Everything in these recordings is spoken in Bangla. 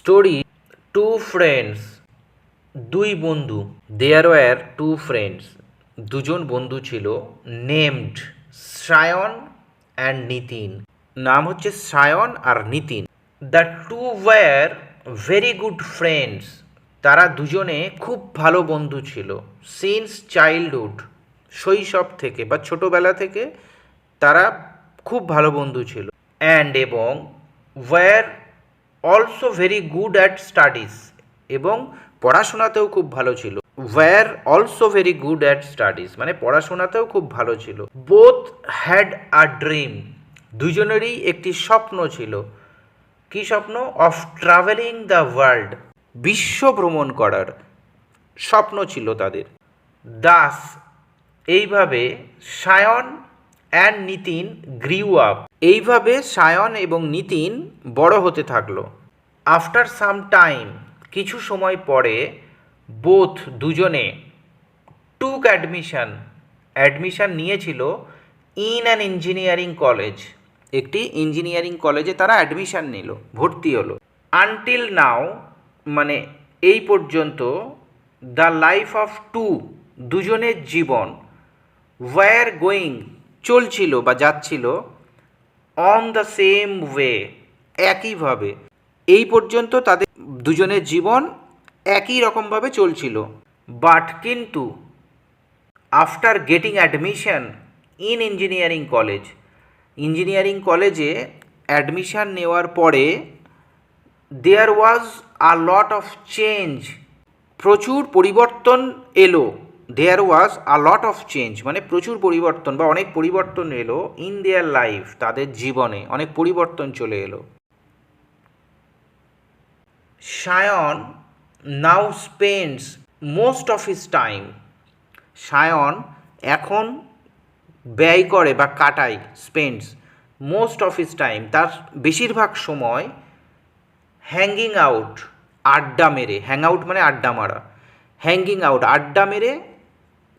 স্টোরি টু ফ্রেন্ডস, দুই বন্ধু দেয়ার ওয়ার টু ফ্রেন্ডস। দুজন বন্ধু ছিল নেমড সায়ন অ্যান্ড নিতিন। নাম হচ্ছে সায়ন আর Nitin. The two were very good friends. তারা দুজনে খুব ভালো বন্ধু ছিল। সিন্স চাইল্ডহুড, শৈশব থেকে বা ছোটোবেলা থেকে তারা খুব ভালো বন্ধু ছিল। অ্যান্ড এবং were also very good at studies এবং পড়াশোনাতেও খুব ভালো ছিল। Were also very good at studies মানে পড়াশোনাতেও খুব ভালো ছিল। বোথ হ্যাড আ ড্রিম দুজনেরই একটি স্বপ্ন ছিল। কি স্বপ্ন? অফ ট্রাভেলিং দ্য ওয়ার্ল্ড বিশ্ব ভ্রমণ করার স্বপ্ন ছিল তাদের। দাস এইভাবে Sayan and Nitin grew up এইভাবে সায়ন এবং নিতিন বড় হতে থাকল। আফটার সাম টাইম কিছু সময় পরে বোথ দুজনে টুক অ্যাডমিশন অ্যাডমিশন নিয়েছিল ইন অ্যান ইঞ্জিনিয়ারিং কলেজ একটি ইঞ্জিনিয়ারিং কলেজে তারা অ্যাডমিশন নিল, ভর্তি হলো। আনটিল নাও মানে এই পর্যন্ত দ্য লাইফ অফ টু দুজনের জীবন ওয়ার গোয়িং চলছিল বা যাচ্ছিল অন দ্য সেম ওয়ে একইভাবে। এই পর্যন্ত তাদের দুজনের জীবন একই রকমভাবে চলছিল। বাট কিন্তু after getting admission in engineering college engineering কলেজে অ্যাডমিশান নেওয়ার পরে there was a lot of change প্রচুর পরিবর্তন এলো। There was a lot of change মানে প্রচুর পরিবর্তন বা অনেক পরিবর্তন এলো ইন দেয়ার লাইফ তাদের জীবনে। অনেক পরিবর্তন চলে এলো। Sayan now spends most of his time Sayan এখন ব্যয় করে বা কাটায় spends most of his time তার বেশিরভাগ সময় হ্যাঙ্গিং আউট আড্ডা মেরে হ্যাং আউট মানে আড্ডা মারা হ্যাঙ্গিং আউট আড্ডা মেরে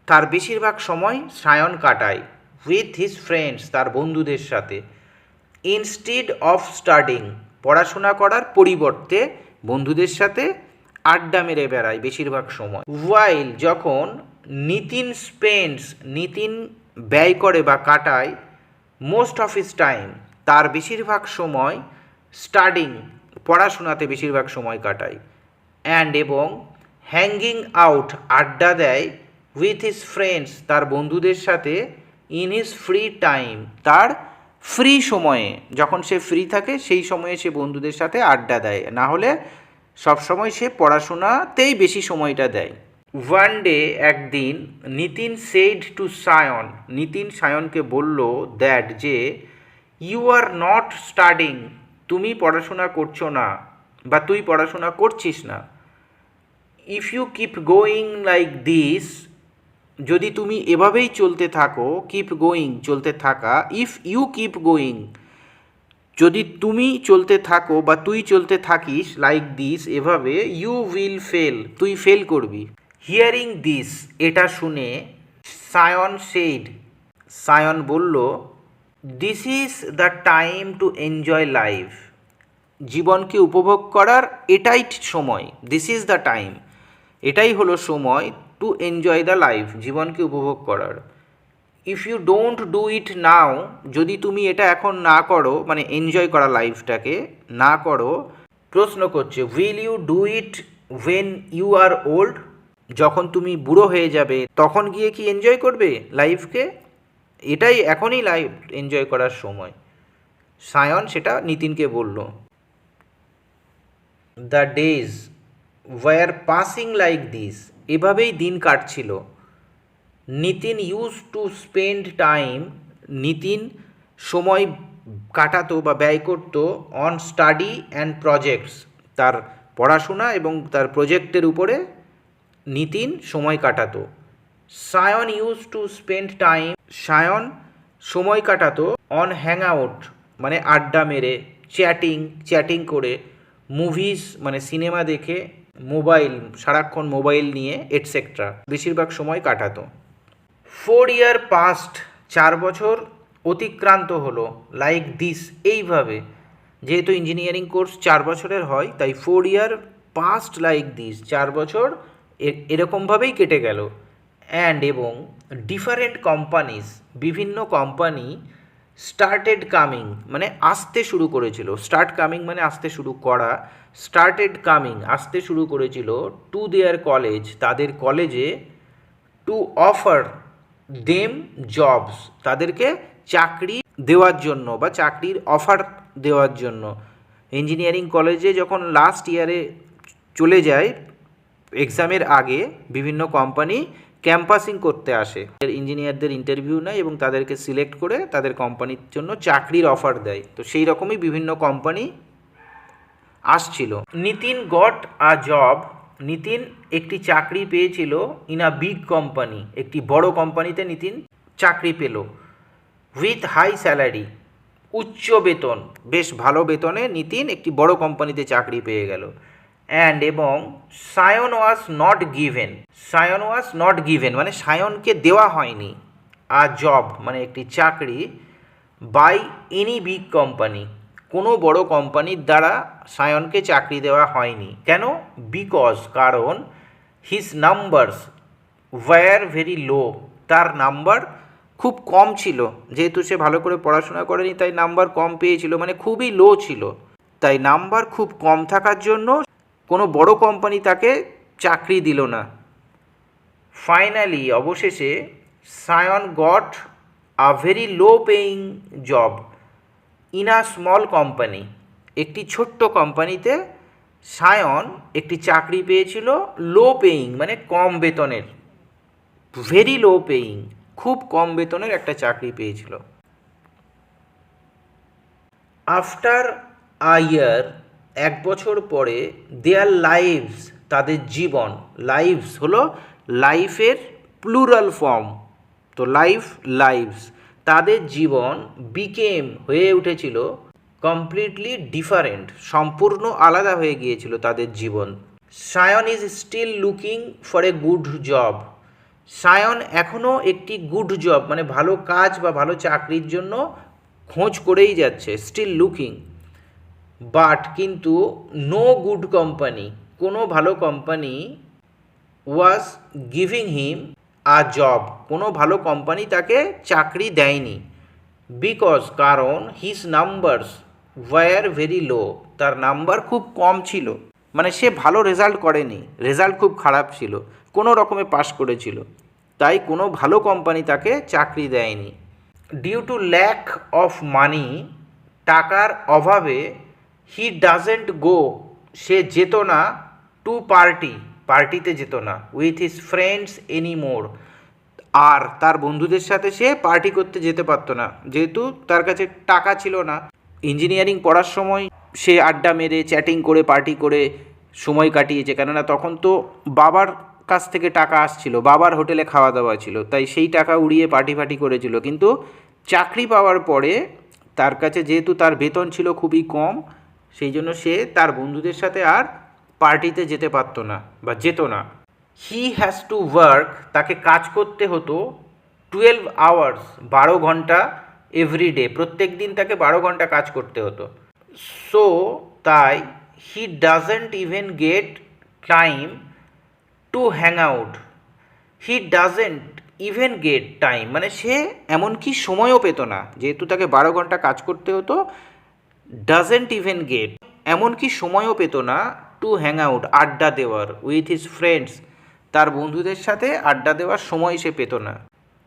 তার বেশিরভাগ সময় সায়ন কাটায় উইথ হিজ ফ্রেন্ডস তার বন্ধুদের সাথে ইনস্টিড অফ স্টাডিং পড়াশোনা করার পরিবর্তে বন্ধুদের সাথে আড্ডা মেরে বেড়ায় বেশিরভাগ সময়। ওয়াইল যখন নিতিন স্পেন্ডস নিতিন ব্যয় করে বা কাটায় মোস্ট অফ হিস টাইম তার বেশিরভাগ সময় স্টাডিং পড়াশোনাতে বেশিরভাগ সময় কাটায়। অ্যান্ড এবং হ্যাঙ্গিং আউট আড্ডা দেয় উইথ হিজ ফ্রেন্ডস তার বন্ধুদের সাথে ইন হিজ ফ্রি টাইম তার ফ্রি সময়ে, যখন সে ফ্রি থাকে, সেই সময়ে সে বন্ধুদের সাথে আড্ডা দেয়। না হলে সবসময় সে পড়াশোনাতেই বেশি সময়টা দেয়। ওয়ান ডে একদিন, নিতিন সেইড টু সায়ন নিতিন সায়নকে বলল দ্যাট যে ইউ আর নট স্টাডিং তুমি পড়াশোনা করছ না, বা তুই পড়াশোনা করছিস না। If you keep going like this যদি তুমি এভাবেই চলতে থাকো কিপ গোয়িং চলতে থাকা ইফ ইউ কিপ গোয়িং যদি তুমি চলতে থাকো বা তুই চলতে থাকিস লাইক দিস এভাবে ইউ উইল ফেল তুই ফেল করবি। হিয়ারিং দিস এটা শুনে সায়ন সেইড সায়ন বলল this is the time to enjoy life জীবনকে উপভোগ করার এটাই সময়। দিস ইজ দ্য টাইম এটাই হলো সময় টু এনজয় দ্য লাইফ জীবনকে উপভোগ করার। If you don't do it now যদি তুমি এটা এখন না করো মানে এনজয় করা লাইফটাকে না করো, প্রশ্ন করছে will you do it when you are old যখন তুমি বুড়ো হয়ে যাবে, তখন গিয়ে কি এনজয় করবে লাইফকে এটাই এখনই লাইফ এনজয় করার সময়। সায়ন সেটা নিতিনকে বলল। The days were passing like this এভাবেই দিন কাটছিল। Nitin used to spend time Nitin সময় কাটাতো বা ব্যয় করতো অন স্টাডি অ্যান্ড প্রজেক্টস তার পড়াশোনা এবং তার প্রজেক্টের উপরে নিতিন সময় কাটাতো। Sayan used to spend time Sayan সময় কাটাতো অন হ্যাং আউট মানে আড্ডা মেরে চ্যাটিং চ্যাটিং করে মুভিজ মানে সিনেমা দেখে মোবাইল, সারাক্ষণ মোবাইল নিয়ে এটসেট্রা বেশিরভাগ সময় কাটাতো। ফোর ইয়ার পাস্ট চার বছর অতিক্রান্ত হলো লাইক দিস এইভাবে। যেহেতু ইঞ্জিনিয়ারিং কোর্স চার বছরের হয়, তাই four year past like this চার বছর এরকমভাবেই কেটে গেল। অ্যান্ড এবং ডিফারেন্ট কোম্পানিজ বিভিন্ন কোম্পানি স্টার্টেড কামিং মানে আসতে শুরু করেছিল। স্টার্ট কামিং মানে আসতে শুরু করা স্টার্টেড কামিং আসতে শুরু করেছিল টু দেয়ার কলেজ তাদের কলেজে টু অফার দেম জবস তাদেরকে চাকরি দেওয়ার জন্য বা চাকরির অফার দেওয়ার জন্য। ইঞ্জিনিয়ারিং কলেজে যখন লাস্ট ইয়ারে চলে যায় এক্সামের আগে বিভিন্ন কোম্পানি ক্যাম্পাসিং করতে আসে। ইঞ্জিনিয়ারদের ইন্টারভিউ নেয় এবং তাদেরকে সিলেক্ট করে তাদের কোম্পানির জন্য চাকরির অফার দেয়। তো সেই রকমই বিভিন্ন কোম্পানি আসছিল। Nitin got a job, Nitin একটি চাকরি পেয়েছিল ইন আ বিগ কোম্পানি একটি বড় কোম্পানিতে নিতিন চাকরি পেল। উইথ হাই স্যালারি উচ্চ বেতন, বেশ ভালো বেতনে নিতিন একটি বড় কোম্পানিতে চাকরি পেয়ে গেল। অ্যান্ড এবং Sayan was not given Sayan was not given মানে সায়নকে দেওয়া হয়নি। আ জব মানে একটি চাকরি বাই এনি বিগ কোম্পানি কোনো বড় কোম্পানির দ্বারা সায়নকে চাকরি দেওয়া হয়নি। কেন? বিকজ কারণ his numbers were very low তার নাম্বার খুব কম ছিল। যেহেতু সে ভালো করে পড়াশোনা করেনি, তাই নাম্বার কম পেয়েছিল মানে খুবই লো ছিল। তাই নাম্বার খুব কম থাকার জন্য কোনো বড় কোম্পানি তাকে চাকরি দিল না। ফাইনালি অবশেষে Sayan got a very low paying job in a small company একটি ছোট্ট কোম্পানিতে সায়ন একটি চাকরি পেয়েছিল লো পেইং মানে কম বেতনের ভেরি লো পেইং খুব কম বেতনের একটা চাকরি পেয়েছিল। আফটার আ ইয়ার এক বছর পরে দেয়ার লাইভস তাদের জীবন লাইভস হলো লাইফের প্লুরাল ফর্ম তো লাইফ লাইভস তাদের জীবন বিকেম হয়ে উঠেছিল কমপ্লিটলি ডিফারেন্ট সম্পূর্ণ আলাদা হয়ে গিয়েছিল তাদের জীবন। Sayan is still looking for a good job Sayan এখনও একটি গুড জব মানে ভালো কাজ বা ভালো চাকরির জন্য খোঁজ করেই যাচ্ছে স্টিল লুকিং বাট কিন্তু নো গুড কোম্পানি কোনো ভালো company was giving him a job কোনো ভালো কোম্পানি তাকে চাকরি দেয়নি। বিকজ কারণ his numbers were very low তার নাম্বার খুব কম ছিল। মানে সে ভালো রেজাল্ট করেনি। রেজাল্ট খুব খারাপ ছিল। কোনো রকমে পাশ করেছিল। তাই কোনো ভালো কোম্পানি তাকে চাকরি দেয়নি। Due to lack of money টাকার অভাবে হি ডাজেন্ট গো সে যেত না টু পার্টি পার্টিতে যেত না। With his friends any more আর তার বন্ধুদের সাথে সে পার্টি করতে যেতে পারতো না। যেহেতু তার কাছে টাকা ছিল না। ইঞ্জিনিয়ারিং পড়ার সময় সে আড্ডা মেরে চ্যাটিং করে পার্টি করে সময় কাটিয়েছে। কেননা তখন তো বাবার কাছ থেকে টাকা আসছিল, বাবার হোটেলে খাওয়া দাওয়া ছিল। তাই সেই টাকা উড়িয়ে পার্টি ফার্টি করেছিল। কিন্তু চাকরি পাওয়ার পরে তার কাছে যেহেতু তার বেতন ছিল খুবই কম, সেই জন্য সে তার বন্ধুদের সাথে আর পার্টিতে যেতে পারতো না বা যেত না। হি হ্যাজ টু ওয়ার্ক তাকে কাজ করতে হতো টুয়েলভ আওয়ার্স বারো ঘণ্টা এভরিডে প্রত্যেক দিন তাকে বারো ঘণ্টা কাজ করতে হতো। সো তাই he doesn't even get time to hang out he doesn't even get time মানে সে এমনকি সময়ও পেত না, যেহেতু তাকে বারো ঘণ্টা কাজ করতে হতো ডাজেন্ট ইভেন গেট এমনকি সময়ও পেত না টু হ্যাং আউট আড্ডা দেওয়ার উইথ হিজ ফ্রেন্ডস তার বন্ধুদের সাথে আড্ডা দেওয়ার সময় সে পেত না।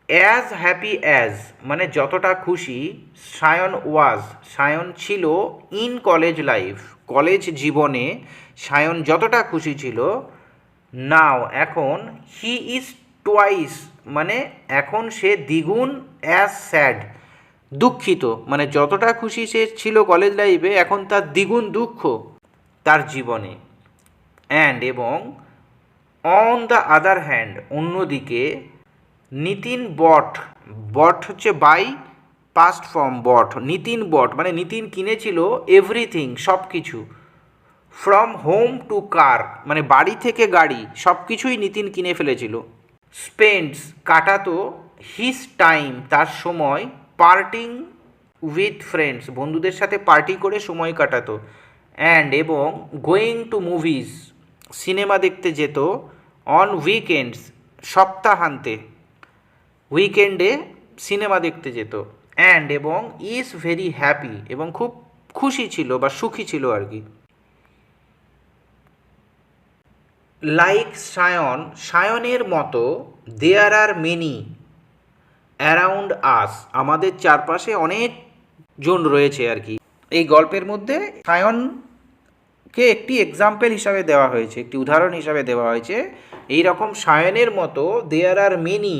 অ্যাজ হ্যাপি অ্যাজ মানে যতটা খুশি, সায়ন ওয়াজ সায়ন ছিল ইন কলেজ লাইফ কলেজ জীবনে সায়ন যতটা খুশি ছিল নাও এখন হি ইজ টোয়াইস মানে এখন সে দ্বিগুণ অ্যাজ স্যাড দুঃখিত মানে যতটা খুশি সে ছিল কলেজ লাইফে এখন তার দ্বিগুণ দুঃখ তার জীবনে। অ্যান্ড এবং অন দ্য আদার হ্যান্ড অন্যদিকে, নিতিন বট বট হচ্ছে buy past form bought. Nitin bought মানে নিতিন কিনেছিল এভরিথিং সব কিছু ফ্রম হোম টু কার মানে বাড়ি থেকে গাড়ি সব কিছুই নিতিন কিনে ফেলেছিল। স্পেন্ডস কাটাতো হিজ টাইম তার সময় পার্টিং উইথ ফ্রেন্ডস বন্ধুদের সাথে পার্টি করে সময় কাটাতো। অ্যান্ড এবং গোয়িং টু মুভিজ সিনেমা দেখতে যেত। অন উইকেন্ডস সপ্তাহান্তে উইকেন্ডে সিনেমা দেখতে যেত। অ্যান্ড এবং ইজ ভেরি হ্যাপি এবং খুব খুশি ছিল বা সুখী ছিল আর কি। লাইক সায়ন সায়নের মতো দেয়ার আর মেনি অ্যারাউন্ড আস আমাদের চারপাশে অনেক জন রয়েছে আর কি। এই গল্পের মধ্যে সায়নকে একটি এক্সাম্পল হিসাবে দেওয়া হয়েছে, একটি উদাহরণ হিসাবে দেওয়া হয়েছে এই রকম সায়নের মতো দেয়ার আর মেনি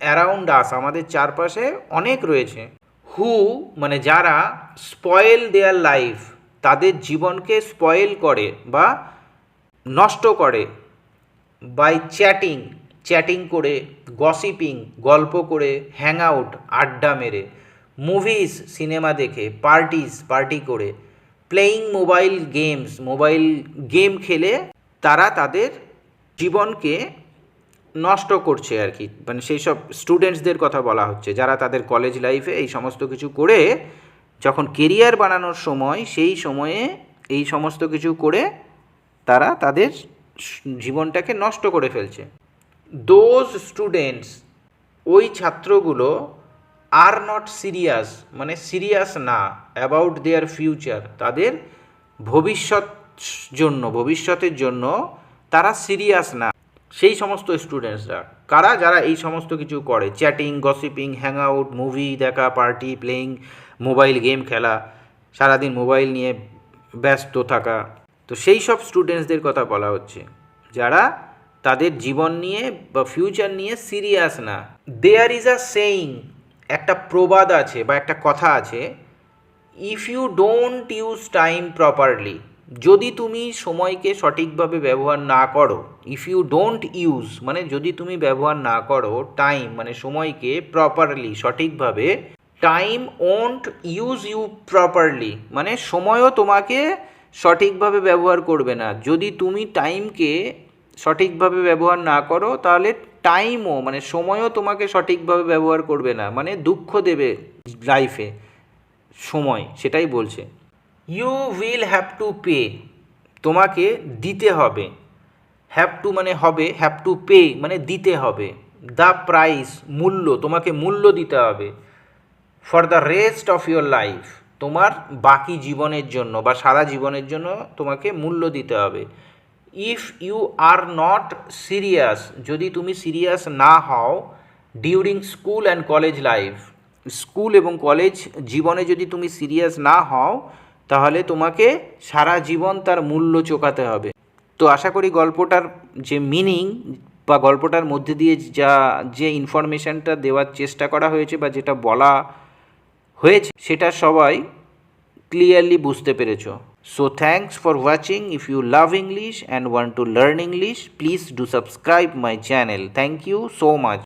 অ্যারাউন্ড আস আমাদের চারপাশে অনেক রয়েছে হু মানে যারা স্পয়েল দেয়ার লাইফ তাদের জীবনকে স্পয়েল করে বা নষ্ট করে বাই চ্যাটিং চ্যাটিং করে গসিপিং গল্প করে হ্যাং আউট আড্ডা মেরে মুভিজ সিনেমা দেখে পার্টিস পার্টি করে playing mobile games mobile game খেলে তারা তাদের জীবনকে নষ্ট করছে আর কি। মানে সেই সব স্টুডেন্টসদের কথা বলা হচ্ছে, যারা তাদের কলেজ লাইফে এই সমস্ত কিছু করে, যখন কেরিয়ার বানানোর সময়, সেই সময়ে এই সমস্ত কিছু করে তারা তাদের জীবনটাকে নষ্ট করে ফেলছে। দোজ স্টুডেন্টস ওই ছাত্রগুলো আর নট সিরিয়াস মানে সিরিয়াস না, অ্যাবাউট দেয়ার ফিউচার, তাদের ভবিষ্যৎ জন্য, ভবিষ্যতের জন্য তারা সিরিয়াস না। সেই সমস্ত স্টুডেন্টসরা, কারা যারা এই সমস্ত কিছু করে, chatting, gossiping hang out movie দেখা, পার্টি, প্লেয়িং, মোবাইল গেম খেলা, সারাদিন মোবাইল নিয়ে ব্যস্ত থাকা। তো সেই সব স্টুডেন্টসদের কথা বলা হচ্ছে, যারা তাদের জীবন নিয়ে বা ফিউচার নিয়ে সিরিয়াস না। দেয়ার ইজ আ সেইং একটা প্রবাদ আছে বা একটা কথা আছে if you don't use time properly যদি তুমি সময়কে সঠিকভাবে ব্যবহার না করো ইফ ইউ ডোন্ট ইউজ মানে যদি তুমি ব্যবহার না করো টাইম মানে সময়কে প্রপারলি সঠিকভাবে time won't use you properly মানে সময়ও তোমাকে সঠিকভাবে ব্যবহার করবে না। যদি তুমি টাইমকে সঠিকভাবে ব্যবহার না করো, তাহলে টাইমও মানে সময়ও তোমাকে সঠিকভাবে ব্যবহার করবে না মানে দুঃখ দেবে লাইফে সময়, সেটাই বলছে। You will have to pay তোমাকে দিতে হবে। হ্যাভ টু মানে হবে হ্যাভ টু পে মানে দিতে হবে। দ্য প্রাইস মূল্য, তোমাকে মূল্য দিতে হবে। For the rest of your life তোমার বাকি জীবনের জন্য বা সারা জীবনের জন্য তোমাকে মূল্য দিতে হবে। If you are not serious, যদি তুমি সিরিয়াস না হও during school and college life. School এবং কলেজ জীবনে যদি তুমি সিরিয়াস না হও, তাহলে তোমাকে সারা জীবন তার মূল্য চোকাতে হবে। তো আশা করি গল্পটার যে মিনিং বা গল্পটার মধ্যে দিয়ে যা, যে ইনফরমেশনটা দেওয়ার চেষ্টা করা হয়েছে বা যেটা বলা হয়েছে, সেটা সবাই ক্লিয়ারলি বুঝতে পেরেছ। So thanks for watching. If you love English and want to learn English, please do subscribe my channel. Thank you so much.